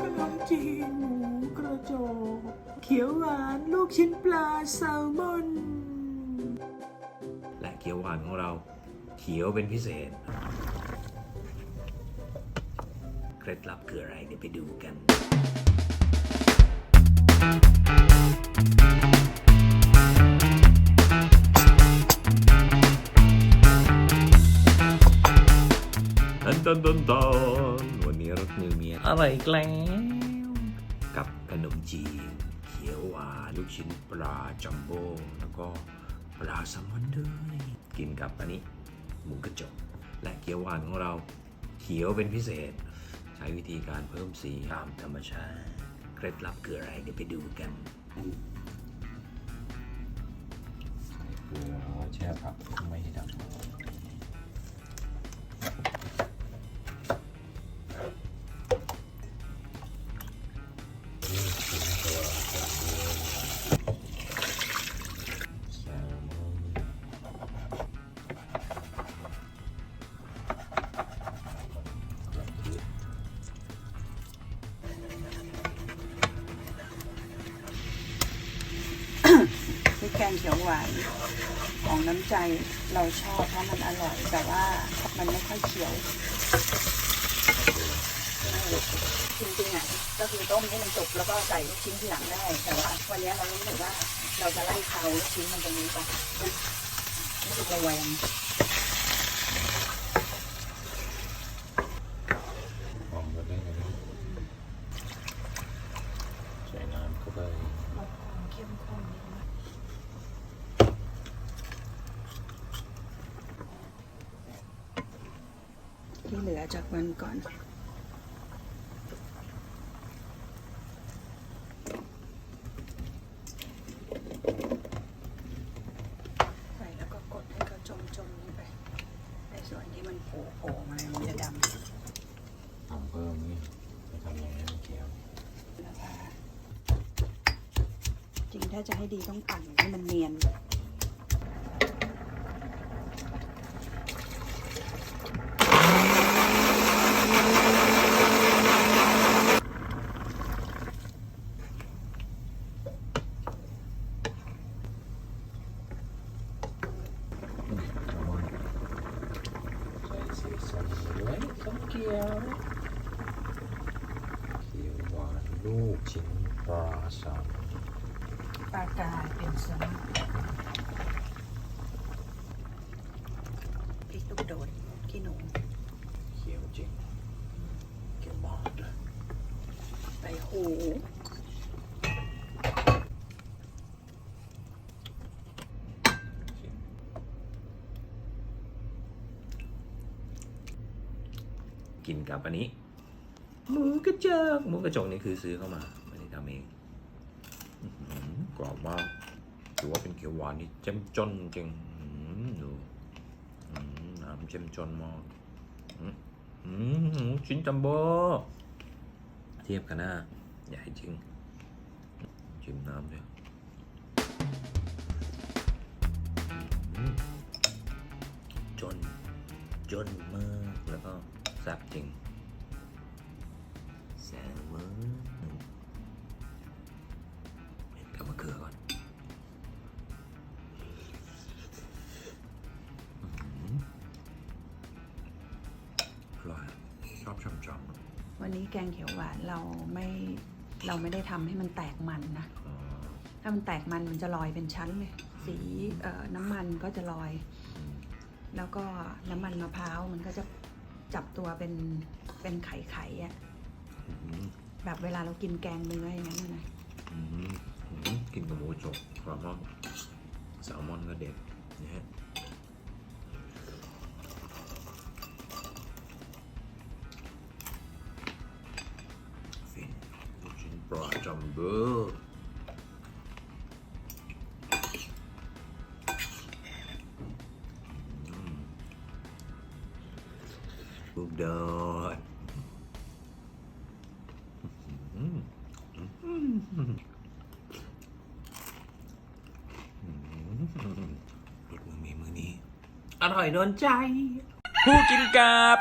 ขนมจีนหมูกระจกเขียวหวานลูกชิ้นปลาแซลมอน และเขียวหวานของเราเขียวเป็นพิเศษ เคล็ดลับคืออะไรเดี๋ยวไปดูกันตันตันตัน ตันวันนี้รถมือเมียอะไรอีกแล้วกับขนมจีนเขียวหวานลูกชิ้นปลาจัมโบ้แล้วก็ปลาแซลมอนด้วยกินกับอันนี้หมูกระจก และเขียวหวานของเราเขียวเป็นพิเศษ ใช้วิธีการเพิ่มสีตามธรรมชาติเคล็ดลับคืออะไรเดี๋ยวไปดูกันเกลือแช่ผักไม่ให้ดำ แกงเขียวหวานของน้ำใจเราชอบเพราะมันอร่อย แต่ว่ามันไม่ค่อยเขียวจริงๆอะก็คือต้มให้มันสุกแล้วก็ใส่ลูกชิ้นทีหลังได้ แต่ว่าวันนี้เรารู้สึกว่าเราจะไล่เขาลูกชิ้นมันตรงนี้ไปรู้สึกระแวง หอมก็ได้นะใส่น้ำเข้าไป เราความเข้มข้นนิดนึง ที่เหลือจากวันก่อนใส่แล้วก็กดให้เขาจมจมๆลงไปในส่วนที่มันโผล่โผล่มามันจะดำทำเพิ่มนี่จะทำยังไงให้มันเขียวนะคะจริงถ้าจะให้ดีต้องปั่นให้มันเนียน แซลมอนใส่สีสันด้วยส้มเขียวเขียวหวานลูกชิ้นปลาสามปลากายเป็นสมพริกลูกโดดขี้หนูเขียวจริงเขียวมากเลยใบหู กินกับอันนี้ หมูกระจกหมูกระจกนี่คือซื้อเข้ามาไม่ได้ทำเองกรอบมากถือว่าเป็นเขียวหวานที่เจ้มจนจริงดูน้ำเจ้มจนมากชิ้นจัมโบ้เทียบกันหน้าใหญ่จริงชิมน้ำด้วยอะจน จนมากแล้วก็ แซ่บจริงแซ่บเวอร์เผ็ดกับมะเขือก่อนอื้อหืออร่อยชอบช่ำๆวันนี้แกงเขียวหวานเราไม่เราไม่ได้ทำให้มันแตกมันนะ อ๋อถ้ามันแตกมันมันจะลอยเป็นชั้นเลย สีเอ่อน้ำมันก็จะลอย อืมแล้วก็น้ำมันมะพร้าวมันก็จะ จับตัวเป็นเป็นไข่ไข่ๆอะอื้อหือแบบเวลาเรากินแกงเนื้ออย่างนั้นน่ะนะอื้อหืออื้อหือกินกับหมูจกกรอบมากแซลมอนก็เด็ดนะฮะฟินลูกชิ้นปลาจัมโบ้ ลูกโดดอืมอืมอืมรสมือมีมือนี้ อร่อยโดนใจ ผู้กินกับ